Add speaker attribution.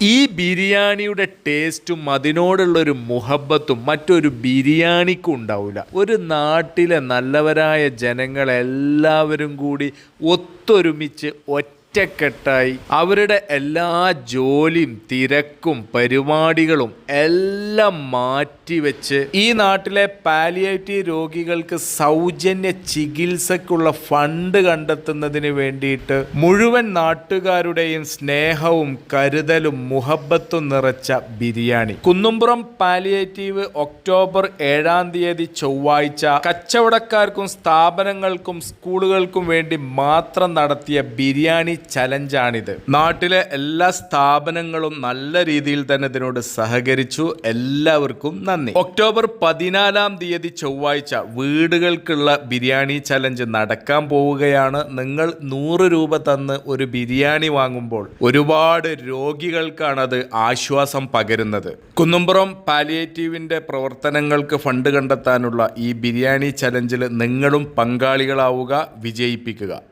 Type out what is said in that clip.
Speaker 1: ഈ ബിരിയാണിയുടെ ടേസ്റ്റും അതിനോടുള്ളൊരു മുഹബത്തും മറ്റൊരു ബിരിയാണിക്കും ഉണ്ടാവില്ല ഒരു നാട്ടിലെ നല്ലവരായ ജനങ്ങളെല്ലാവരും കൂടി ഒത്തൊരുമിച്ച് ഒറ്റക്കെട്ടായി. അവരുടെ എല്ലാ ജോലിയും തിരക്കും പരിപാടികളും എല്ലാം മാറ്റിവെച്ച് ഈ നാട്ടിലെ പാലിയേറ്റീവ് രോഗികൾക്ക് സൗജന്യ ചികിത്സക്കുള്ള ഫണ്ട് കണ്ടെത്തുന്നതിന് വേണ്ടിയിട്ട് മുഴുവൻ നാട്ടുകാരുടെയും സ്നേഹവും കരുതലും മുഹബത്തും നിറച്ച ബിരിയാണി. കുന്നുംപുറം പാലിയേറ്റീവ് ഒക്ടോബർ ഏഴാം തീയതി ചൊവ്വാഴ്ച കച്ചവടക്കാർക്കും സ്ഥാപനങ്ങൾക്കും സ്കൂളുകൾക്കും വേണ്ടി മാത്രം നടത്തിയ ബിരിയാണി ചലഞ്ചാണിത് നാട്ടിലെ എല്ലാ സ്ഥാപനങ്ങളും നല്ല രീതിയിൽ തന്നെ ഇതിനോട് സഹകരിച്ചു. എല്ലാവർക്കും നന്ദി. ഒക്ടോബർ പതിനാലാം തീയതി ചൊവ്വാഴ്ച വീടുകൾക്കുള്ള ബിരിയാണി ചലഞ്ച് നടക്കാൻ പോവുകയാണ്. നിങ്ങൾ നൂറ് രൂപ തന്ന് ഒരു ബിരിയാണി വാങ്ങുമ്പോൾ ഒരുപാട് രോഗികൾക്കാണ് അത് ആശ്വാസം പകരുന്നത്. കുന്നുംപുറം പാലിയേറ്റീവിന്റെ പ്രവർത്തനങ്ങൾക്ക് ഫണ്ട് കണ്ടെത്താനുള്ള ഈ ബിരിയാണി ചലഞ്ചിൽ നിങ്ങളും പങ്കാളികളാവുക വിജയിപ്പിക്കുക.